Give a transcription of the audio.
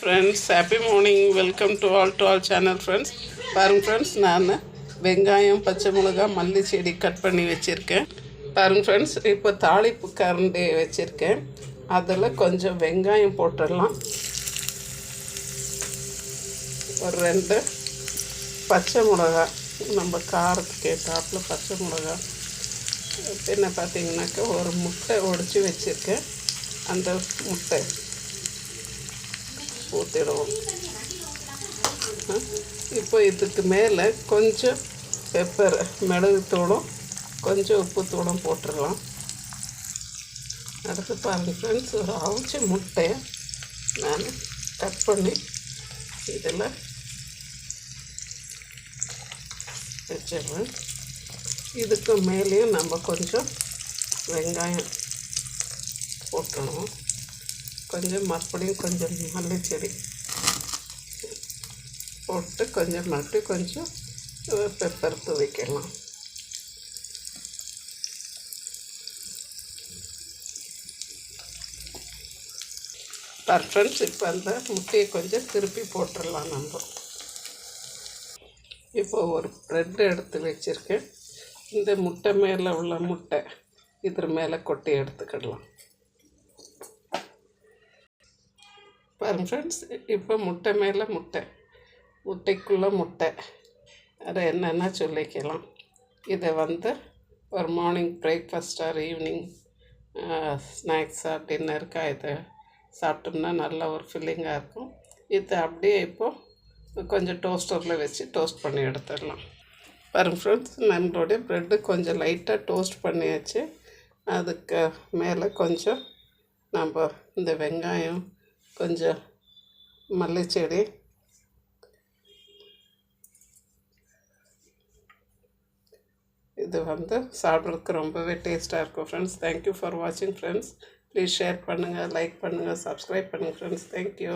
Friends happy morning welcome to all to all channel friends பாருங்கள் friends நான் வெங்காயம் பச்சை மிளகாய் மல்லி செடி கட் பண்ணி வச்சுருக்கேன். பாருங்கள் ஃப்ரெண்ட்ஸ் இப்போ தாளிப்பு கரண்டி வச்சுருக்கேன். அதில் கொஞ்சம் வெங்காயம் போட்டுடலாம். ஒரு ரெண்டு. பச்சை மிளகா. நம்ம காரத்துக்கு ஏற்றாப்பில் பச்சை மிளகா. பின்ன பார்த்தீங்கன்னாக்கா ஒரு முட்டை உடச்சி வச்சுருக்கேன். அந்த முட்டை. ஊற்றிடுவோம் இப்போ இதுக்கு மேலே கொஞ்சம் பெப்பர் மிளகுத்தூளும் கொஞ்சம் உப்புத்தூளும் போட்டுடலாம் அடுத்து பாருங்கள் ஃப்ரெண்ட்ஸ் ஒரு அவிச்ச முட்டையை நான் கட் பண்ணி இதில் வச்சிடுறேன். இதுக்கு மேலேயும் நம்ம கொஞ்சம் வெங்காயம் போட்டணும் கொஞ்சம் மறுபடியும் கொஞ்சம் மல்லிச்செடி போட்டு கொஞ்சம் மட்டும் கொஞ்சம் பெப்பர் துவைக்கலாம். ஃப்ரெண்ட்ஸ் இப்போ அந்த முட்டையை கொஞ்சம் திருப்பி போட்டுடலாம் நம்ம. இப்போ ஒரு ப்ரெட் எடுத்து வச்சுருக்கேன். இந்த முட்டை மேலே உள்ள முட்டை இದ್ರ மேலே கொட்டி எடுத்துக்கிடலாம். பாருங்க ஃப்ரெண்ட்ஸ் இப்போ முட்டை மேலே முட்டை. முட்டைக்குள்ளே முட்டை. அது என்னென்னா சொல்லிக்கலாம். இதை வந்து ஒரு மார்னிங் பிரேக்ஃபாஸ்ட் ஆர் ஈவினிங் ஸ்நாக்ஸாக டின்னருக்காக இதை சாப்பிட்டோம்னா நல்ல ஒரு ஃபில்லிங்காக இருக்கும். இதை அப்படியே இப்போது கொஞ்சம் டோஸ்டரில் வச்சு டோஸ்ட் பண்ணி எடுத்துடலாம். பாருங்க ஃப்ரெண்ட்ஸ் நம்மளுடைய ப்ரெட்டு கொஞ்சம் லைட்டாக டோஸ்ட் பண்ணியாச்சு. அதுக்கு மேலே கொஞ்சம் நம்ம இந்த வெங்காயம் கொஞ்சம் மல்லிச்செடி. இது வந்து சாப்பிட்றதுக்கு ரொம்பவே டேஸ்ட்டாக இருக்கும் ஃப்ரெண்ட்ஸ் தேங்க்யூ ஃபார் வாட்சிங் ஃப்ரெண்ட்ஸ் ப்ளீஸ் ஷேர் பண்ணுங்கள் லைக் பண்ணுங்கள் சப்ஸ்கிரைப் பண்ணுங்கள் ஃப்ரெண்ட்ஸ் தேங்க்யூ